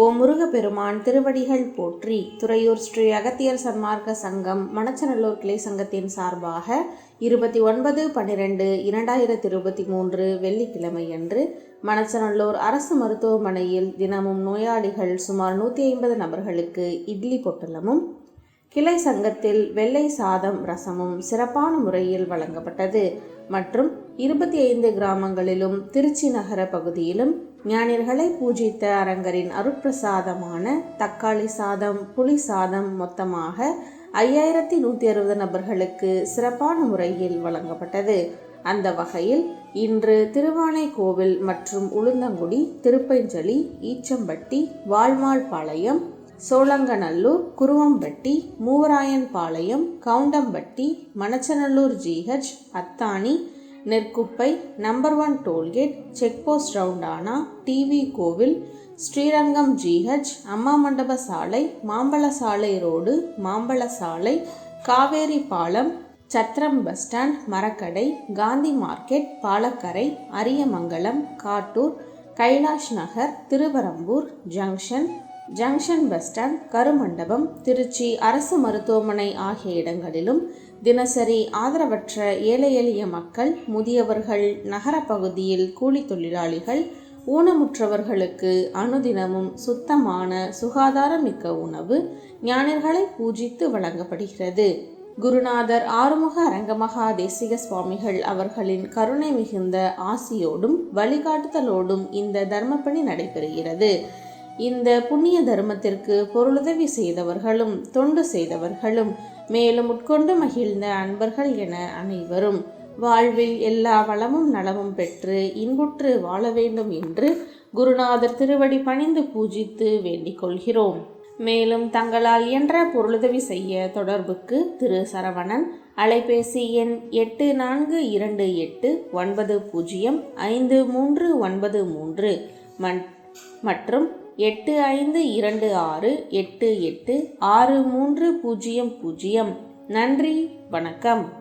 ஓ முருகப்பெருமான் திருவடிகள் போற்றி துறையூர் ஸ்ரீ அகத்தியர் சன்மார்க்க சங்கம் மணச்சநல்லூர் கிளை சங்கத்தின் சார்பாக இருபத்தி ஒன்பது பன்னிரெண்டு இரண்டாயிரத்தி இருபத்தி மூன்று வெள்ளிக்கிழமையன்று மணச்சநல்லூர் அரசு மருத்துவமனையில் தினமும் நோயாளிகள் சுமார் நூற்றி ஐம்பது நபர்களுக்கு இட்லி பொட்டலமும் கிளை சங்கத்தில் வெள்ளை சாதம் ரசமும் சிறப்பான முறையில் வழங்கப்பட்டது. மற்றும் இருபத்தி ஐந்து கிராமங்களிலும் திருச்சி நகர பகுதியிலும் ஞானியர்களை பூஜித்த அரங்கரின் அருட்பிரசாதமான தக்காளி சாதம் புளி சாதம் மொத்தமாக ஐயாயிரத்தி நூற்றி அறுபது நபர்களுக்கு சிறப்பான முறையில் வழங்கப்பட்டது. அந்த வகையில் இன்று திருவானைக்கோவில் மற்றும் Ulundhangudi Thiruppanjali Eachampatti Valmalpalayam Cholanganallur Kuruvampatti Moovarayanpalayam Koundampatti Manachanallur GH Athani Nerkuppai number one toll gate check post roundabout TV கோவில் ஸ்ரீரங்கம் ஜிஹெச் அம்மா மண்டப சாலை மாம்பழ சாலை ரோடு மாம்பழ சாலை காவேரி பாலம் Chathiram bus stand Marakkadai Gandhi market Palakkarai Ariyamangalam Kattur Kailash Nagar Thiruverumbur junction junction bus stand Karumandapam Trichy அரசு மருத்துவமனை ஆகிய இடங்களிலும் தினசரி ஆதரவற்ற ஏழை எளிய மக்கள் முதியவர்கள் நகர பகுதியில் கூலி தொழிலாளிகள் ஊனமுற்றவர்களுக்கு அனுதினமும் சுத்தமான சுகாதாரமிக்க உணவு ஞானிகளை பூஜித்து வழங்கப்படுகிறது. குருநாதர் ஆறுமுக அரங்கமகா தேசிக சுவாமிகள் அவர்களின் கருணை மிகுந்த ஆசியோடும் வழிகாட்டுதலோடும் இந்த தர்மப்பணி நடைபெறுகிறது. இந்த புண்ணிய தர்மத்திற்கு பொருளுதவி செய்தவர்களும் தொண்டு செய்தவர்களும் மேலும் உட்கொண்டு மகிழ்ந்த அன்பர்கள் என அனைவரும் வாழ்வில் எல்லா வளமும் நலமும் பெற்று இன்புற்று வாழ வேண்டும் என்று குருநாதர் திருவடி பணிந்து பூஜித்து வேண்டிக் கொள்கிறோம். மேலும் தங்களால் இயன்ற பொருளுதவி செய்ய தொடர்புக்கு திரு. சரவணன் அலைபேசி எண் எட்டு நான்கு இரண்டு எட்டு ஒன்பது பூஜ்ஜியம் ஐந்து மூன்று ஒன்பது மூன்று மற்றும் எட்டு ஐந்து இரண்டு ஆறு எட்டு எட்டு ஆறு மூன்று பூஜ்ஜியம் பூஜ்ஜியம். நன்றி வணக்கம்.